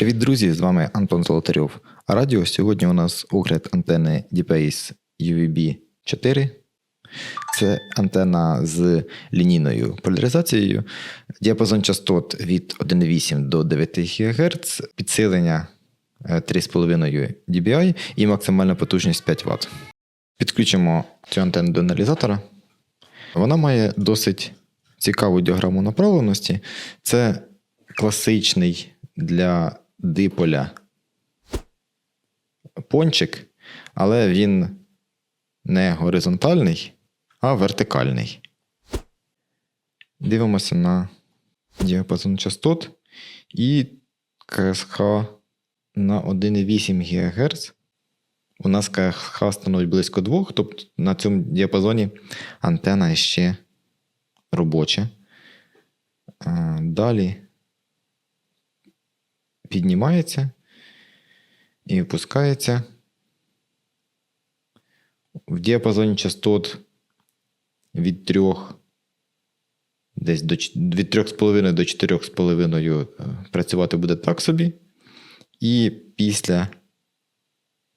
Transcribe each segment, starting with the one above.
Привіт, друзі! З вами Антон Золотарьов. А радіо сьогодні у нас огляд антени DPACE UVB 4. Це антена з лінійною поляризацією, діапазон частот від 1,8 до 9 ГГц, підсилення е, 3,5 dBi і максимальна потужність 5 Вт. Підключимо цю антенну до аналізатора. Вона має досить цікаву діаграму направленості. Це класичний для диполя пончик, але він не горизонтальний, а вертикальний. Дивимося на діапазон частот і КСХ на 1,8 ГГц. У нас КСХ становить близько 2, тобто на цьому діапазоні антена ще робоча. Далі піднімається і опускається. В діапазоні частот від 3 десь до від 3,5 до 4,5 е, працювати буде так собі. І після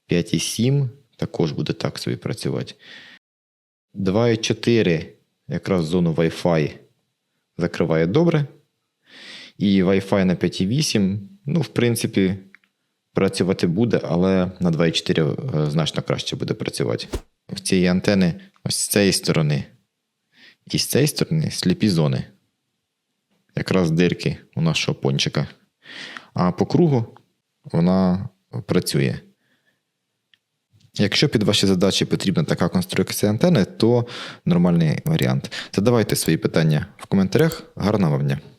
5,7 також буде так собі працювати. 2,4 якраз зону Wi-Fi закриває добре. І Wi-Fi на 5,8, ну, в принципі, працювати буде, але на 2,4 е, значно краще буде працювати. В цієї антени ось з цієї сторони і з цієї сторони сліпі зони. Якраз дирки у нашого пончика. А по кругу вона працює. Якщо під ваші задачі потрібна така конструкція антени, то нормальний варіант. Задавайте свої питання в коментарях. Гарного вам дня!